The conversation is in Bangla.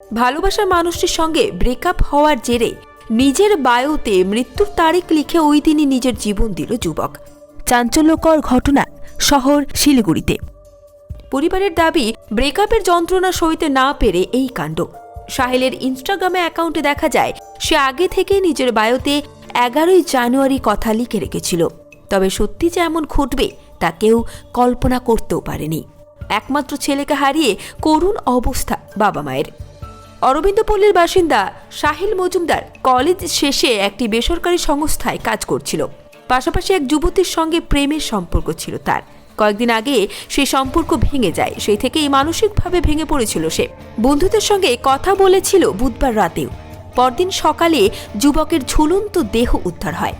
ভালোবাসার মানুষটির সঙ্গে ব্রেকআপ হওয়ার জেরে নিজের বায়োতে মৃত্যুর তারিখ লিখে ওই দিনই নিজের জীবন দিল যুবক। চাঞ্চল্যকর ঘটনা শহর শিলিগুড়িতে। পরিবারের দাবি ব্রেকআপের যন্ত্রণা সইতে না পেরে এই কাণ্ড। সাহেলের ইনস্টাগ্রামে অ্যাকাউন্টে দেখা যায়, সে আগে থেকে নিজের বায়োতে এগারোই জানুয়ারি কথা লিখে রেখেছিল। তবে সত্যি যে এমন ঘটবে, তা কেউ কল্পনা করতেও পারেনি। একমাত্র ছেলেকে হারিয়ে করুণ অবস্থা বাবা মায়ের। অরবিন্দপল্লীর বাসিন্দা সাহিল মজুমদার কলেজ শেষে একটি বেসরকারি সংস্থায় কাজ করছিল। পাশাপাশি এক যুবতীর সঙ্গে প্রেমের সম্পর্ক ছিল তার। কয়েকদিন আগে সেই সম্পর্ক ভেঙে যায়, সেই থেকেই মানসিকভাবে ভেঙে পড়েছিল সে। বন্ধুদের সঙ্গে কথা বলেছিল বুধবার রাতেও। পরদিন সকালে যুবকের ঝুলন্ত দেহ উদ্ধার হয়।